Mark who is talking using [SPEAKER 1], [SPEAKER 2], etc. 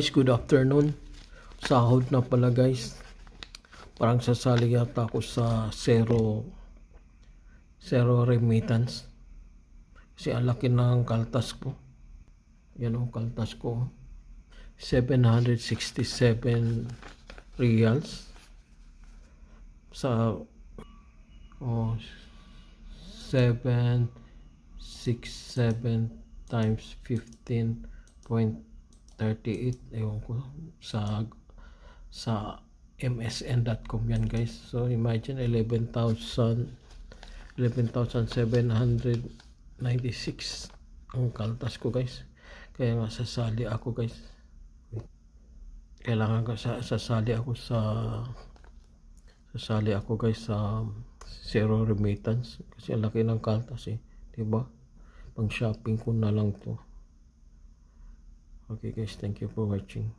[SPEAKER 1] Guys, good afternoon. Sahod na pala guys. Parang sasali yata ako sa zero zero remittance. Kasi ang laki ng kaltas ko. Yan ang kaltas ko. 767 reals sa oh 7 6 7 times 15.38 ewan ko sa sa msn.com yan guys. So imagine 11,000 11,796 ang kaltas ko guys. Kaya nga sasali ako guys. Kailangan ko sa sasali ako sa sasali ako guys sa zero remittance. Kasi ang laki ng kaltas eh. Di ba pang shopping ko na lang to okay guys thank you for watching